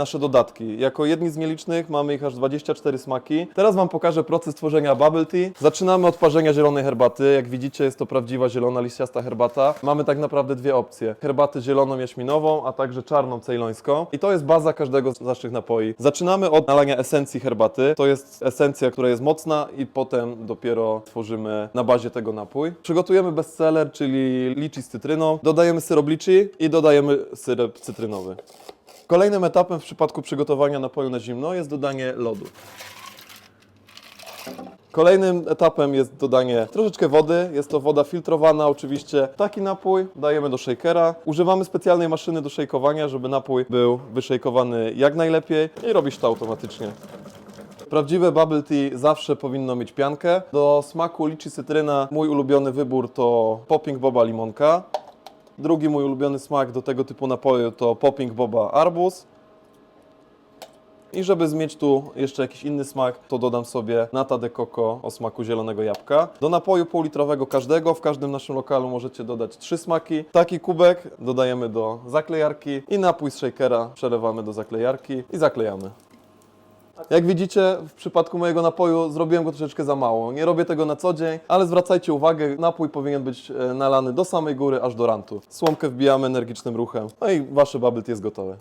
nasze dodatki. Jako jedni z nielicznych mamy ich aż 24 smaki. Teraz Wam pokażę proces tworzenia bubble tea. Zaczynamy od parzenia zielonej herbaty. Jak widzicie jest to prawdziwa zielona liściasta herbata. Mamy tak naprawdę dwie opcje. Herbatę zieloną jaśminową, a także czarną cejlońską. I to jest baza każdego z naszych napoi. Zaczynamy od nalania esencji herbaty. To jest esencja, która jest mocna i potem dopiero tworzymy na bazie tego napój. Przygotujemy bestseller, czyli liczy z cytryną. Dodajemy syrop liczy i dodajemy syrop cytrynowy. Kolejnym etapem w przypadku przygotowania napoju na zimno jest dodanie lodu. Kolejnym etapem jest dodanie troszeczkę wody. Jest to woda filtrowana oczywiście. Taki napój dajemy do shakera. Używamy specjalnej maszyny do shakeowania, żeby napój był wyszejkowany jak najlepiej i robisz to automatycznie. Prawdziwe bubble tea zawsze powinno mieć piankę. Do smaku liczy cytryna. Mój ulubiony wybór to popping boba limonka. Drugi mój ulubiony smak do tego typu napoju to popping boba arbuz. I żeby zmieć tu jeszcze jakiś inny smak, to dodam sobie nata de coco o smaku zielonego jabłka. Do napoju półlitrowego każdego, w każdym naszym lokalu możecie dodać trzy smaki. Taki kubek dodajemy do zaklejarki i napój z shakera przelewamy do zaklejarki i zaklejamy. Jak widzicie, w przypadku mojego napoju zrobiłem go troszeczkę za mało. Nie robię tego na co dzień, ale zwracajcie uwagę, napój powinien być e, nalany do samej góry, aż do rantu. Słomkę wbijamy energicznym ruchem, no i wasze bubble jest gotowe.